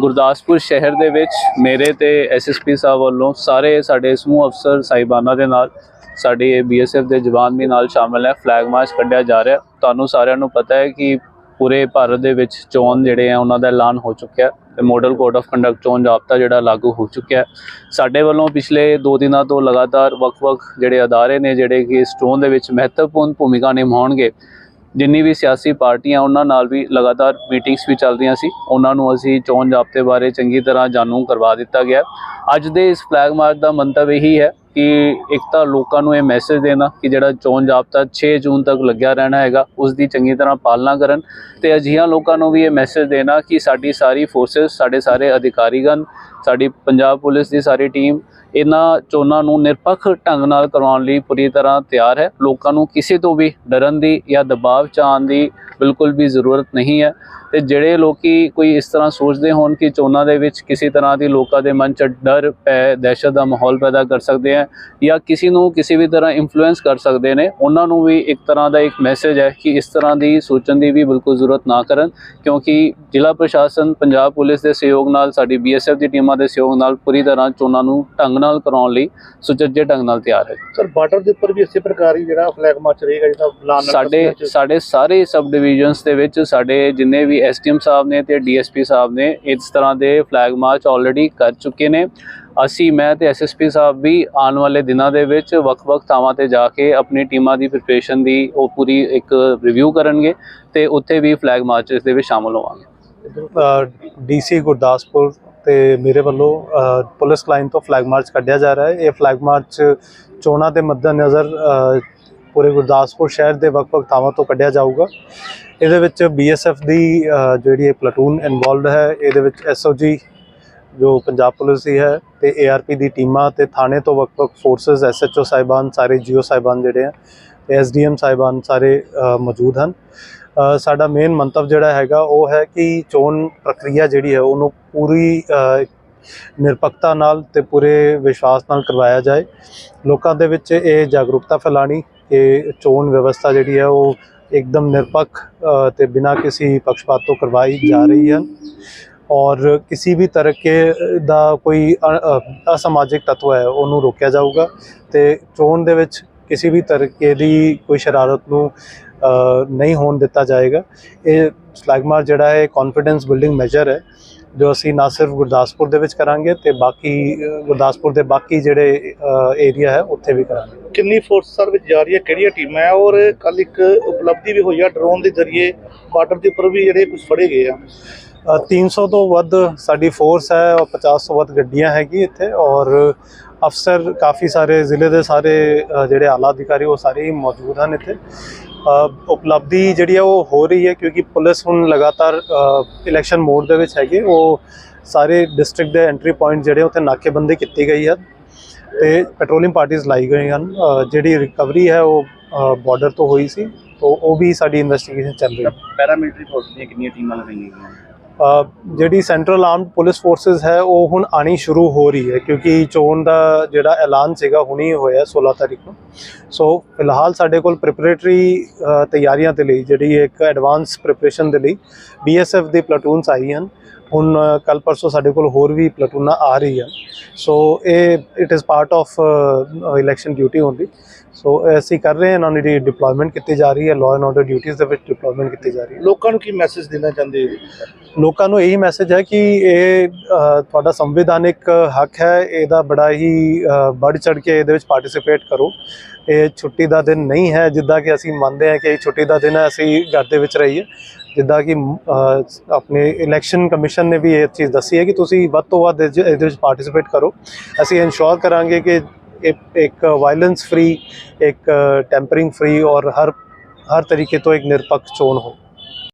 ਗੁਰਦਾਸਪੁਰ ਸ਼ਹਿਰ ਦੇ ਵਿੱਚ ਮੇਰੇ ਤੇ ਐਸਐਸਪੀ ਸਾਹਿਬ ਵੱਲੋਂ ਸਾਰੇ ਸਾਡੇ ਸਮੂਹ ਅਫਸਰ ਸਾਹਿਬਾਨਾਂ ਦੇ ਨਾਲ, ਸਾਡੇ ਬੀਐਸਐਫ ਦੇ ਜਵਾਨ ਵੀ ਨਾਲ ਸ਼ਾਮਲ ਹੈ। ਫਲੈਗ ਮਾਰਚ ਕੱਢਿਆ ਜਾ ਰਿਹਾ। ਤੁਹਾਨੂੰ ਸਾਰਿਆਂ ਨੂੰ ਪਤਾ ਹੈ ਕਿ ਪੂਰੇ ਭਾਰਤ ਦੇ ਵਿੱਚ ਚੋਣ ਜਿਹੜੇ ਆ, ਉਹਨਾਂ ਦਾ ਐਲਾਨ ਹੋ ਚੁੱਕਿਆ ਹੈ ਤੇ ਮਾਡਲ ਕੋਡ ਆਫ ਕੰਡਕਟ ਚੋਣ ਜਾਬਤਾ ਜਿਹੜਾ ਲਾਗੂ ਹੋ ਚੁੱਕਿਆ ਸਾਡੇ ਵੱਲੋਂ ਪਿਛਲੇ 2 ਦਿਨਾਂ ਤੋਂ ਲਗਾਤਾਰ ਵੱਖ-ਵੱਖ ਜਿਹੜੇ ਅਦਾਰੇ ਨੇ, ਜਿਹੜੇ ਕਿ ਇਸ ਚੋਣ ਦੇ ਵਿੱਚ ਮਹੱਤਵਪੂਰਨ ਭੂਮਿਕਾ ਨਿਭਾਉਣਗੇ ਜਿੰਨੀ ਵੀ ਸਿਆਸੀ ਪਾਰਟੀਆਂ ਉਹਨਾਂ ਨਾਲ ਵੀ ਲਗਾਤਾਰ ਮੀਟਿੰਗਸ ਵੀ ਚੱਲ ਰਹੀਆਂ ਸੀ, ਉਹਨਾਂ ਨੂੰ ਅਸੀਂ ਚੋਣ ਜਾਬਤੇ ਬਾਰੇ ਚੰਗੀ ਤਰ੍ਹਾਂ ਜਾਣੂ ਕਰਵਾ ਦਿੱਤਾ ਗਿਆ ਅੱਜ ਦੇ ਇਸ ਫਲੈਗ ਮਾਰਚ ਦਾ ਮੰਤਵ ਇਹੀ ਹੈ ਕਿ ਇੱਕ ਤਾਂ ਲੋਕਾਂ ਨੂੰ ਇਹ ਮੈਸੇਜ ਦੇਣਾ ਕਿ ਜਿਹੜਾ ਚੋਣ ਜਾਬਤਾ 6 ਜੂਨ ਤੱਕ ਲੱਗਿਆ ਰਹਿਣਾ ਹੈਗਾ, ਉਸ ਦੀ ਚੰਗੀ ਤਰ੍ਹਾਂ ਪਾਲਣਾ ਕਰਨ ਤੇ ਅਜਿਹੀਆਂ ਲੋਕਾਂ ਨੂੰ ਵੀ ਇਹ ਮੈਸੇਜ ਦੇਣਾ ਕਿ ਸਾਡੀ ਸਾਰੀ ਫੋਰਸਸ ਸਾਡੇ ਸਾਰੇ ਅਧਿਕਾਰੀਗਣ, ਸਾਡੀ ਪੰਜਾਬ ਪੁਲਿਸ ਦੀ ਸਾਰੀ ਟੀਮ ਇਹਨਾਂ ਚੋਣਾਂ ਨੂੰ ਨਿਰਪੱਖ ਢੰਗ ਨਾਲ ਕਰਵਾਉਣ ਲਈ ਪੂਰੀ ਤਰ੍ਹਾਂ ਤਿਆਰ ਹੈ। ਲੋਕਾਂ ਨੂੰ ਕਿਸੇ ਤੋਂ ਵੀ ਡਰਨ ਦੀ ਜਾਂ ਦਬਾਅ ਚ ਆਉਣ ਦੀ ਬਿਲਕੁਲ ਵੀ ਜ਼ਰੂਰਤ ਨਹੀਂ ਹੈ। ਤੇ ਜਿਹੜੇ ਲੋਕੀ ਕੋਈ ਇਸ ਤਰ੍ਹਾਂ ਸੋਚਦੇ ਹੋਣ ਕਿ ਚੋਣਾਂ ਦੇ ਵਿੱਚ ਕਿਸੇ ਤਰ੍ਹਾਂ ਦੀ ਲੋਕਾਂ ਦੇ ਮਨ 'ਚ ਡਰ ਪੈ ਦਹਿਸ਼ਤ ਦਾ ਮਾਹੌਲ ਪੈਦਾ ਕਰ ਸਕਦੇ ਆ ਜਾਂ ਕਿਸੇ ਨੂੰ ਕਿਸੇ ਵੀ ਤਰ੍ਹਾਂ ਇਨਫਲੂਐਂਸ ਕਰ ਸਕਦੇ ਨੇ ਉਹਨਾਂ ਨੂੰ ਵੀ ਇੱਕ ਤਰ੍ਹਾਂ ਦਾ ਇੱਕ ਮੈਸੇਜ ਹੈ ਕਿ ਇਸ ਤਰ੍ਹਾਂ ਦੀ ਸੋਚਣ ਦੀ ਵੀ ਬਿਲਕੁਲ ਜ਼ਰੂਰਤ ਨਾ ਕਰਨ ਕਿਉਂਕਿ ਜ਼ਿਲ੍ਹਾ ਪ੍ਰਸ਼ਾਸਨ ਪੰਜਾਬ ਪੁਲਿਸ ਦੇ ਸਹਿਯੋਗ ਨਾਲ ਸਾਡੀ ਬੀਐਸਐਫ ਦੀ ਟੀਮਾਂ ਦੇ ਸਹਿਯੋਗ ਨਾਲ ਪੂਰੀ ਤਰ੍ਹਾਂ ਚੋਣਾਂ ਨੂੰ ਢੰਗ ਨਾਲ ਕਰਾਉਣ ਲਈ ਸੁਚੱਜੇ ਢੰਗ ਨਾਲ ਤਿਆਰ ਹੈ। ਸਰ ਬਾਰਡਰ ਦੇ ਉੱਪਰ ਵੀ ਇਸੇ ਪ੍ਰਕਾਰ ਹੀ ਜਿਹੜਾ ਫਲੈਗ ਮਾਰਚ ਰਹੇਗਾ ਜਿਹਦਾ ਐਲਾਨ ਸਾਡੇ ਸਾਡੇ ਸਾਰੇ ਸਬ ਡਿਵੀਜ਼ਨਸ ਦੇ ਵਿੱਚ ਸਾਡੇ ਜਿੰਨੇ ਵੀ ਐਸਡੀਐਮ ਸਾਹਿਬ ਨੇ ਤੇ ਡੀਐਸਪੀ ਸਾਹਿਬ ਨੇ ਇਸ ਤਰ੍ਹਾਂ ਦੇ ਫਲੈਗ ਮਾਰਚ ਆਲਰੇਡੀ ਕਰ ਚੁੱਕੇ ਨੇ। ਅਸੀਂ, ਮੈਂ ਤੇ ਐਸਐਸਪੀ ਸਾਹਿਬ ਵੀ ਆਉਣ ਵਾਲੇ ਦਿਨਾਂ ਦੇ ਵਿੱਚ ਵੱਖ-ਵੱਖ ਥਾਵਾਂ ਤੇ ਜਾ ਕੇ ਆਪਣੀ ਟੀਮਾਂ ਦੀ ਪ੍ਰਿਪਰੇਸ਼ਨ ਦੀ ਉਹ ਪੂਰੀ ਇੱਕ ਰਿਵਿਊ ਕਰਨਗੇ ਤੇ ਉੱਥੇ ਵੀ ਫਲੈਗ ਮਾਰਚ ਇਸ ਦੇ ਵਿੱਚ ਸ਼ਾਮਲ ਹੋਵਾਂਗੇ। ਡੀਸੀ ਗੁਰਦਾਸਪੁਰ ਤੇ ਮੇਰੇ ਵੱਲੋਂ ਪੁਲਿਸ ਲਾਈਨ ਤੋਂ ਫਲੈਗ ਮਾਰਚ ਕੱਢਿਆ ਜਾ ਰਿਹਾ ਹੈ। ਇਹ ਫਲੈਗ ਮਾਰਚ ਚੋਣਾਂ ਦੇ ਮੱਦੇਨਜ਼ਰ ਪੂਰੇ ਗੁਰਦਾਸਪੁਰ ਸ਼ਹਿਰ ਦੇ ਵੱਖ-ਵੱਖ ਥਾਵਾਂ ਤੋਂ ਕੱਢਿਆ ਜਾਊਗਾ। ਇਹਦੇ ਵਿੱਚ ਬੀਐਸਐਫ ਦੀ ਜਿਹੜੀ ਇਹ ਪਲਟੂਨ ਇਨਵੋਲਵਡ ਹੈ, ਇਹਦੇ ਵਿੱਚ ਐਸਓਜੀ ਜੋ ਪੰਜਾਬ ਪੁਲਿਸ ਦੀ ਹੈ, ਤੇ ਏਆਰਪੀ ਦੀ ਟੀਮਾਂ ਤੇ ਥਾਣੇ ਤੋਂ ਵੱਖ-ਵੱਖ ਫੋਰਸਸ ਐਸਐਚਓ ਸਾਹਿਬਾਨ, ਸਾਰੇ ਜੀਓ ਸਾਹਿਬਾਨ ਜਿਹੜੇ ਆ, ਤੇ ਐਸਡੀਐਮ ਸਾਹਿਬਾਨ ਸਾਰੇ ਮੌਜੂਦ ਹਨ। ਸਾਡਾ ਮੇਨ ਮੰਤਵ ਜਿਹੜਾ ਹੈਗਾ, ਉਹ ਹੈ ਕਿ ਚੋਣ ਪ੍ਰਕਿਰਿਆ ਜਿਹੜੀ ਹੈ, ਉਹਨੂੰ ਪੂਰੀ ਨਿਰਪੱਖਤਾ ਨਾਲ ਤੇ ਪੂਰੇ ਵਿਸ਼ਵਾਸ ਨਾਲ ਕਰਵਾਇਆ ਜਾਏ। ਲੋਕਾਂ ਦੇ ਵਿੱਚ ਇਹ ਜਾਗਰੂਕਤਾ ਫੈਲਾਣੀ ਕਿ ਚੋਣ ਵਿਵਸਥਾ ਜਿਹੜੀ ਹੈ ਉਹ ਇੱਕਦਮ ਨਿਰਪੱਖ ਅ, ਤੇ ਬਿਨਾਂ ਕਿਸੇ ਪੱਖਪਾਤ ਤੋਂ ਕਰਵਾਈ ਜਾ ਰਹੀ ਹੈ। ਔਰ ਕਿਸੇ ਵੀ ਤਰ੍ਹਾਂ ਦਾ ਕੋਈ ਅ- ਅ- ਅਸਮਾਜਿਕ ਤੱਤਵ ਹੈ ਉਹਨੂੰ ਰੋਕਿਆ ਜਾਊਗਾ। ਤੇ ਚੋਣ ਦੇ ਵਿੱਚ ਕਿਸੇ ਵੀ ਤਰੀਕੇ ਦੀ ਕੋਈ ਸ਼ਰਾਰਤ ਨੂੰ ਨਹੀਂ ਹੋਣ ਦਿੱਤਾ ਜਾਏਗਾ। ਇਹ ਫਲੈਗ ਮਾਰਚ ਜਿਹੜਾ ਹੈ ਕੌਨਫੀਡੈਂਸ ਬਿਲਡਿੰਗ ਮੈਜਰ ਹੈ। ਜੋ ਅਸੀਂ ਨਾ ਸਿਰਫ ਗੁਰਦਾਸਪੁਰ ਦੇ ਵਿੱਚ ਕਰਾਂਗੇ ਤੇ ਬਾਕੀ ਗੁਰਦਾਸਪੁਰ ਦੇ ਬਾਕੀ ਜਿਹੜੇ ਏਰੀਆ ਹੈ ਉੱਥੇ ਵੀ ਕਰਾਂਗੇ। ਕਿੰਨੀ ਫੋਰਸ ਸਰ ਵਿੱਚ ਜਾ ਰਹੀ ਹੈ ਕਿਹੜੀਆਂ ਟੀਮਾਂ ਹੈ? ਔਰ ਕੱਲ ਇੱਕ ਉਪਲਬਧੀ ਵੀ ਹੋਈ ਆ ਡਰੋਨ ਦੇ ਜ਼ਰੀਏ ਬਾਰਡਰ ਦੇ ਉੱਪਰ ਵੀ ਜਿਹੜੇ ਕੁਝ ਫੜੇ ਗਏ ਆ। ਅ, 300 ਤੋਂ ਵੱਧ ਸਾਡੀ ਫੋਰਸ ਹੈ ਔਰ 50 ਤੋਂ ਵੱਧ ਗੱਡੀਆਂ ਹੈਗੀ ਇੱਥੇ ਔਰ ਅਫਸਰ ਕਾਫੀ ਸਾਰੇ ਜ਼ਿਲ੍ਹੇ ਦੇ ਸਾਰੇ ਜਿਹੜੇ ਆਲਾ ਅਧਿਕਾਰੀ ਉਹ ਸਾਰੇ ਹੀ ਮੌਜੂਦ ਹਨ ਇੱਥੇ। ਉਪਲਬਧੀ ਜਿਹੜੀ ਹੈ ਉਹ ਹੋ ਰਹੀ ਹੈ ਕਿਉਂਕਿ ਪੁਲਿਸ ਹੁਣ ਲਗਾਤਾਰ ਇਲੈਕਸ਼ਨ ਮੋਡ ਦੇ ਵਿੱਚ ਹੈਗੇ। ਉਹ ਸਾਰੇ ਡਿਸਟ੍ਰਿਕਟ ਦੇ ਐਂਟਰੀ ਪੁਆਇੰਟ ਜਿਹੜੇ ਉੱਥੇ ਨਾਕੇਬੰਦੀ ਕੀਤੀ ਗਈ ਹੈ ਤੇ ਪੈਟਰੋਲਿੰਗ ਪਾਰਟੀਆਂ ਲਾਈ ਗਈਆਂ ਹਨ। ਜਿਹੜੀ ਰਿਕਵਰੀ ਹੈ ਉਹ ਬਾਰਡਰ ਤੋਂ ਹੋਈ ਸੀ। ਤੋਂ ਉਹ ਵੀ ਸਾਡੀ ਇਨਵੈਸਟੀਗੇਸ਼ਨ ਚੱਲ ਰਹੀ ਹੈ। ਪੈਰਾਮਿਲਟਰੀ ਫੋਰਸ ਦੀਆਂ ਕਿੰਨੀਆਂ ਟੀਮਾਂ ਲਗਾਈਆਂ ਗਈਆਂ? ਜਿਹੜੀ ਸੈਂਟਰਲ ਆਰਮਡ ਪੁਲਿਸ ਫੋਰਸਸ ਹੈ, ਉਹ ਹੁਣ ਆਣੀ ਸ਼ੁਰੂ ਹੋ ਰਹੀ ਹੈ, ਕਿਉਂਕਿ ਚੋਣ ਦਾ ਜਿਹੜਾ ਐਲਾਨ ਸੀਗਾ, ਹੁਣੀ ਹੋਇਆ 16 ਤਾਰੀਖ ਨੂੰ। ਸੋ ਫਿਲਹਾਲ ਸਾਡੇ ਕੋਲ ਪ੍ਰੀਪਰੇਟਰੀ ਤਿਆਰੀਆਂ ਦੇ ਲਈ, ਜਿਹੜੀ ਇੱਕ ਐਡਵਾਂਸ ਪ੍ਰੀਪਰੇਸ਼ਨ ਦੇ ਲਈ ਬੀਐਸਐਫ ਦੀ ਪਲਟੂਨਸ ਆਈ ਹਨ ਹੁਣ ਕੱਲ ਪਰਸੋਂ ਸਾਡੇ ਕੋਲ ਹੋਰ ਵੀ ਪਲਟੂਨਾਂ ਆ ਰਹੀ ਹਨ ਸੋ ਇਹ it is part of election duty only so ਅਸੀਂ ਕਰ ਰਹੇ ਹਾਂ ਇਹਨਾਂ ਦੀ ਡਿਪਲੋਇਮੈਂਟ ਕੀਤੀ ਜਾ ਰਹੀ ਹੈ ਲਾਅ ਐਂਡ ਆਰਡਰ ਡਿਊਟੀਆਂ ਦੇ ਵਿੱਚ ਡਿਪਲੋਇਮੈਂਟ ਕੀਤੀ ਜਾ ਰਹੀ ਹੈ। ਲੋਕਾਂ ਨੂੰ ਕੀ ਮੈਸੇਜ ਦੇਣਾ ਚਾਹੁੰਦੇ ਹੋ? ਲੋਕਾਂ ਨੂੰ ਇਹੀ ਮੈਸੇਜ ਹੈ ਕਿ ਇਹ ਤੁਹਾਡਾ ਸੰਵਿਧਾਨਿਕ ਹੱਕ ਹੈ ਇਹਦਾ ਬੜਾ ਹੀ ਵੱਧ ਚੜ ਕੇ ਇਹਦੇ ਵਿੱਚ ਪਾਰਟਿਸਿਪੇਟ ਕਰੋ। ਇਹ ਛੁੱਟੀ ਦਾ ਦਿਨ ਨਹੀਂ ਹੈ ਜਿੱਦਾਂ ਕਿ ਅਸੀਂ ਮੰਨਦੇ ਹਾਂ ਕਿ ਇਹ ਛੁੱਟੀ ਦਾ ਦਿਨ ਹੈ ਅਸੀਂ ਘਰ ਦੇ ਵਿੱਚ ਰਹੀਏ। ਜਿੱਦਾਂ ਕਿ ਆਪਣੇ ਇਲੈਕਸ਼ਨ ਕਮਿਸ਼ਨ ਨੇ ਵੀ ਇਹ ਚੀਜ਼ ਦੱਸੀ ਹੈ ਕਿ ਤੁਸੀਂ ਵੱਧ ਤੋਂ ਵੱਧ ਇਹਦੇ ਵਿੱਚ ਪਾਰਟਿਸਿਪੇਟ ਕਰੋ। ਅਸੀਂ ਇਨਸ਼ੋਰ ਕਰਾਂਗੇ ਕਿ ਇਹ, ਇੱਕ ਵਾਇਲੈਂਸ ਫ੍ਰੀ ਇੱਕ ਟੈਂਪਰਿੰਗ ਫ੍ਰੀ ਔਰ ਹਰ ਹਰ ਤਰੀਕੇ ਤੋਂ ਇੱਕ ਨਿਰਪੱਖ ਚੋਣ ਹੋ